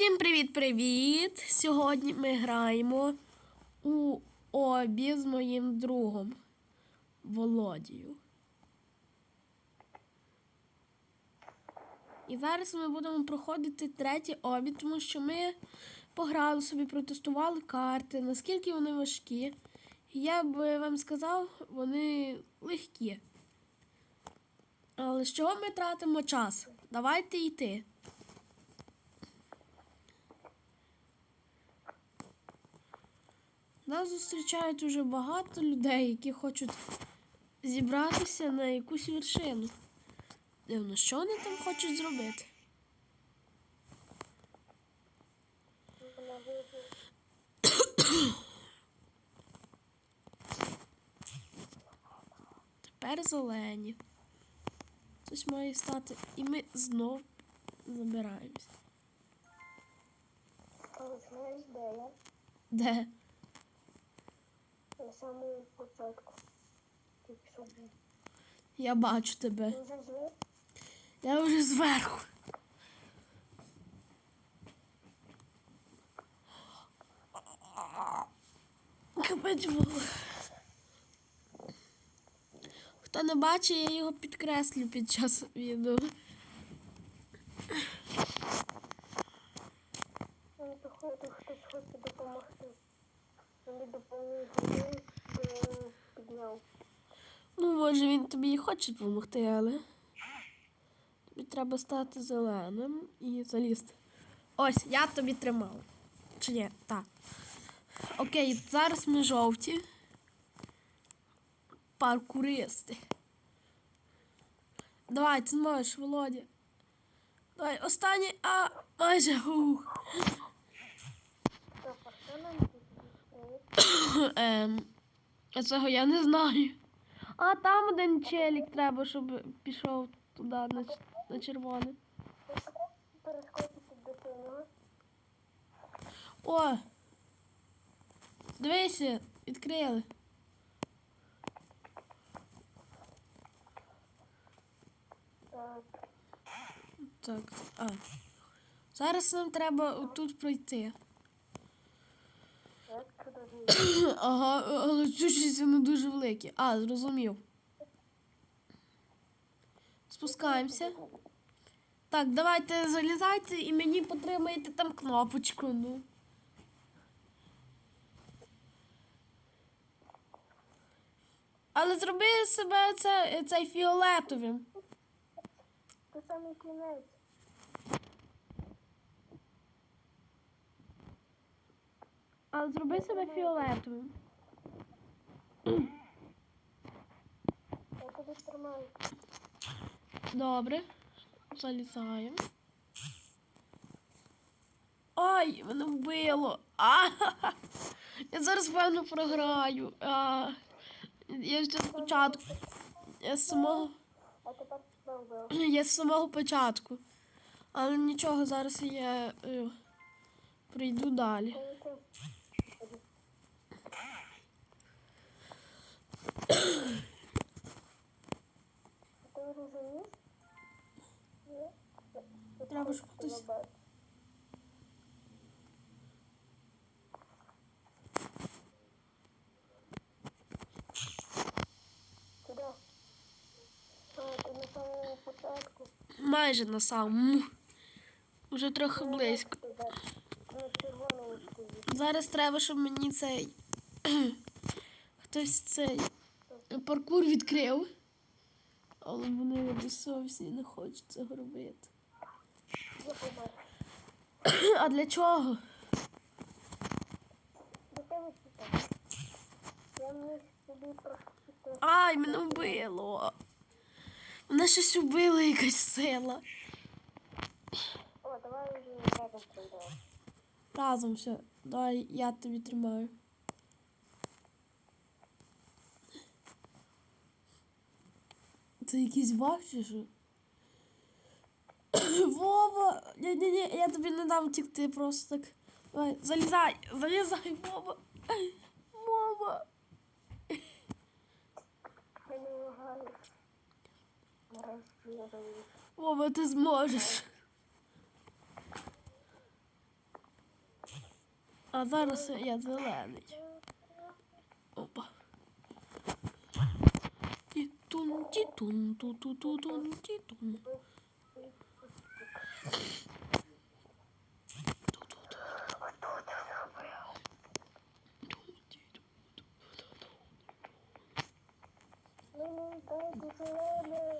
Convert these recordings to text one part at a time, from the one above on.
Усім привіт-привіт! Сьогодні ми граємо у обі з моїм другом Володією. І зараз ми будемо проходити третій обід, тому що ми пограли собі, протестували карти, наскільки вони важкі. Я би вам сказав, вони легкі. Але з чого ми тратимо час? Давайте йти. Нас зустрічають уже багато людей, які хочуть зібратися на якусь вершину. Дивно, що вони там хочуть зробити? Тепер зелені. Щось має стати. І ми знов забираємось. Де? На самому початку. Ти пішов. Я бачу тебе. Ти вже? Я вже зверху. Капець було. Хто не бачить, я його підкреслю під час відео. Походу хтось хоче допомогти. Підняв. Ну, може, він тобі і хоче допомогти, але тобі треба стати зеленим і залізти. Ось, я тобі тримав. Чи ні? Так. Окей, зараз ми жовті. Паркуристи. Давай, ти зможеш, Володя. Давай, останній, а майже ух. Так, а що нам тут стоїть? Ем, цього я не знаю. А там один челік треба, щоб пішов туди на, на червоне. О! Дивися, відкрили. Так, а. Зараз нам треба тут пройти. Ага, але щось вони дуже великі. А, зрозумів. Спускаємося. Так, давайте залізайте і мені потримайте там кнопочку. Ну. Але зроби себе це, цей фіолетовим. Це самий кінець. Але зроби себе фіолетовим. Я тобі тримаю. Добре. Залізаємо. Ай, мене вбило. А, я зараз певно програю. А, я ще спочатку. Я з самого. Тебе. Я з самого початку. Але нічого, зараз я е, прийду далі. Коли ти Ти вже заліз? Ні? Треба, щоб хтось- Забрати. Куди? А, ти на самому початку. Майже на самому. Уже трохи близько. Зараз треба, щоб мені цей. Хтось цей паркур відкрив. Але вони безсовісні не хочуть цього робити. А для чого? Ай, мене вбило. Мене щось вбила якась сила. О, давай вже разом пройдемо. Разом все. Давай я тобі тримаю. Це якийсь баг чи що? Вова! Ні, ні, ні, я тобі не дам тікти просто так. Давай, залізай, залізай. Вова. Я не вимагаю. Нарешті я заліз. Вова, ти зможеш. А зараз я зелений. Опа. Тітун, тітун, ту-ту-ту-тун, тітун. Мені дай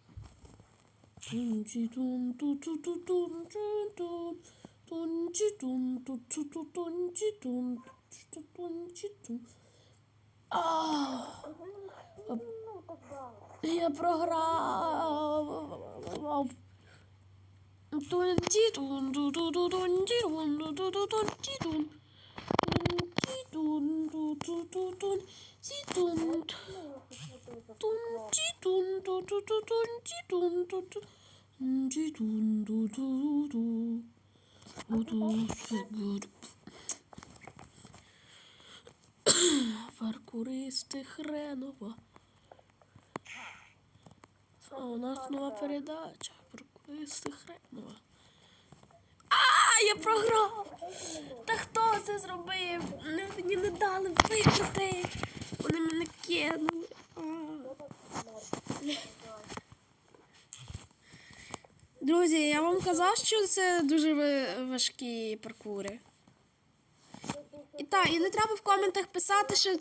тітун, ту-ту-ту-тун, тітун, ту-ту-ту, тітун, ту-ту-ту-тун, ту-ту-тун. Тітун, ту-ту-ту-тун, тітун. Тун, тітун, ту-ту-ту-ту-ту-ту-тун, тітун. Ту-тун, тітун. Тун-чи-тун, ту-ту-ту-тун, чин-тун. Тун-чи-тун, ту-ту-ту-тун, чи-тун, ту-ту-тун, чи-тун. А, Ну, так далі. Я програв. Тун-чи-тун, Тун-чи-тун, ту-ту-ту-тун, чи-тун. Ну, я хотів би Тун чи тун ту ту ту тун ту ту ту ту ту ту ту ту Паркуристи хренова. А у нас нова передача. Паркуристи хренова. А, я програв! Це зробив? Не- Мені не дали виграти. Вони мене кинули. Друзі, я вам казав, що це дуже важкі паркури. І так, і не треба в коментах писати, що,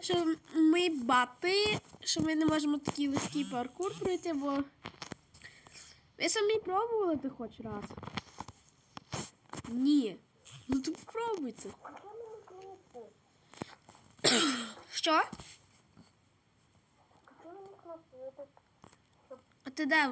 що ми бати, що ми не можемо такий легкий паркур пройти, бо ви самі пробували ти хоч раз. Ні. Ну то попробуйте. А що мені кнопку? Що? А що мені кнопку? Я так, щоб А ти де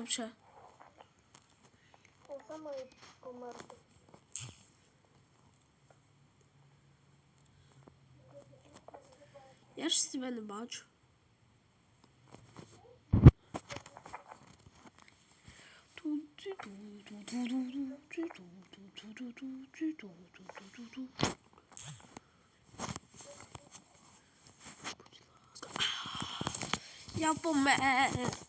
взагалі? я сама і померти. Я ж тебе не бачу. Я помер.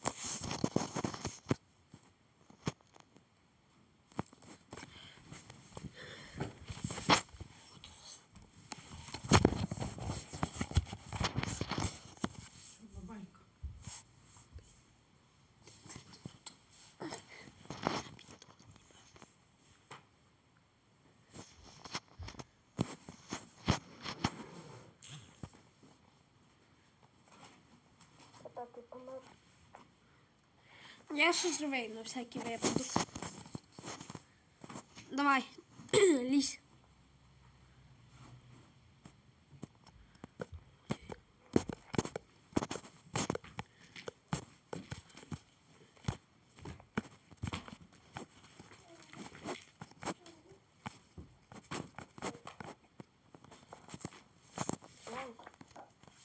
Я ще живий на всякий випадок. Давай, лізь.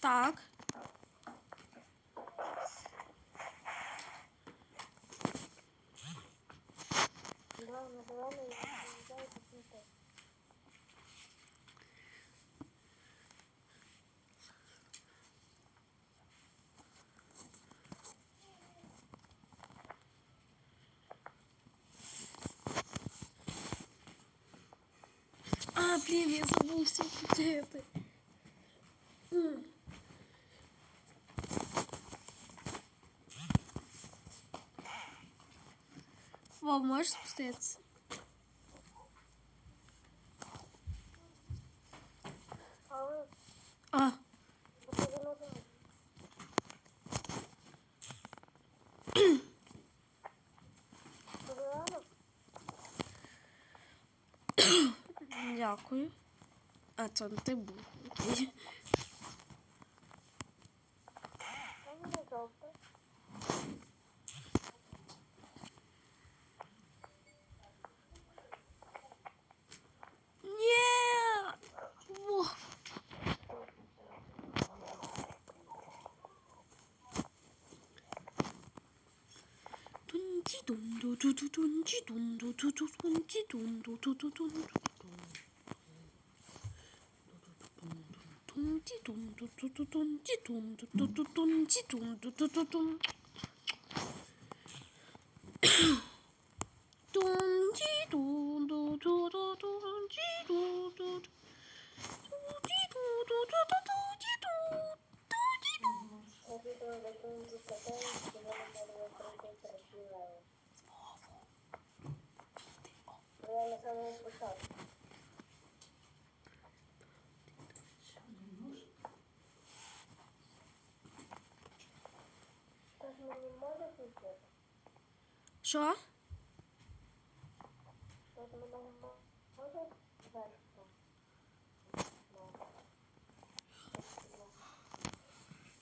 Так. А, блін, я забув все включити. М. Вов, можеш спуститися? Але А, 헐? 아, 전때 뭐. 돈지 돈도 도도 돈지 돈도 도도 돈지 돈도 도도 돈도 дякую. А, це не ти був. Окей. Це не жовте. Ні! Во. Я відео закінчу катаю, що вона може пройти перебігаю. Я на самому початку. Так мені може включити? Що? Так мене може зверху?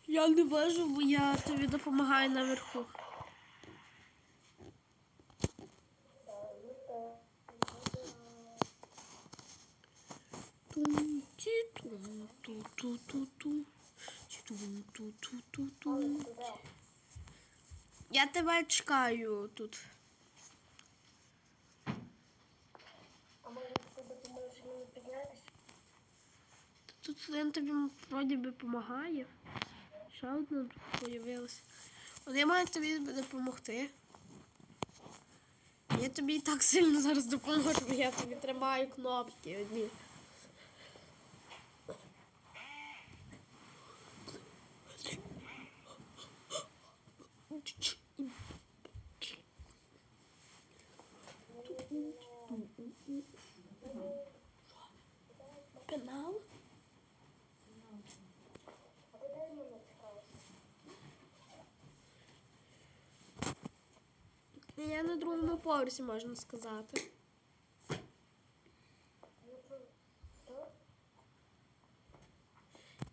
Я не можу, бо я тобі допомагаю наверху. Я тебе чекаю тут. А може ти допоможеш мені піднятися? Тут один тобі вроді би допомагає. Ще одна появилася. От я маю тобі допомогти. Я тобі і так сильно зараз допоможу, бо я тобі тримаю кнопки одні. Чекаєш? Я на другому поверсі можна сказати.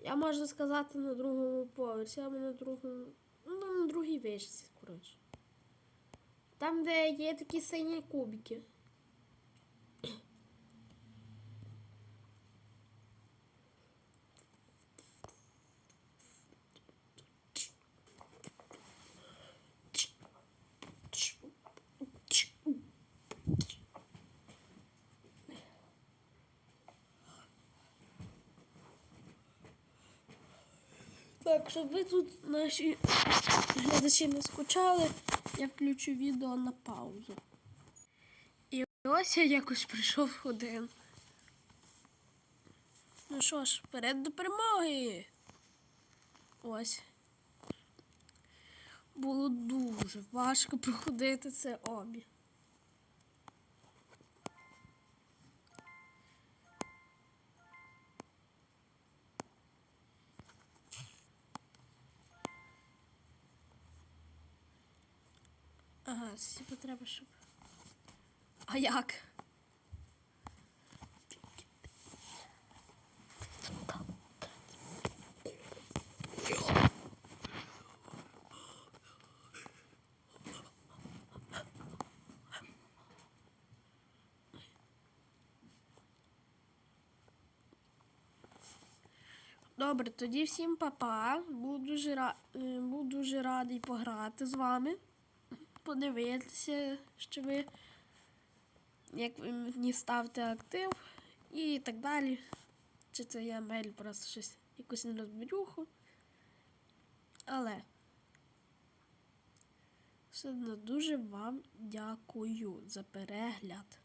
Я можна сказати на другому поверсі, а ми на другому. Ну, на другій вишці, коротше. Там, де є такі сині кубики. Так, щоб ви тут наші глядачі не скучали, я включу відео на паузу. І ось я якось прийшов один. Ну що ж, вперед до перемоги. Ось. Було дуже важко проходити це обі. Ага, сіпа треба, щоб. А як? Добре, тоді всім па-па. Буду дуже, ра... е, буду дуже радий пограти з вами подивитися, що ви як ви мені ставте актив і так далі. Чи це я мель просто щось якусь нерозберюху. Але все одно дуже вам дякую за перегляд.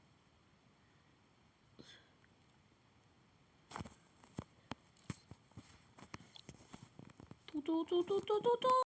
Ту-ту-ту-ту-ту-ту-ту.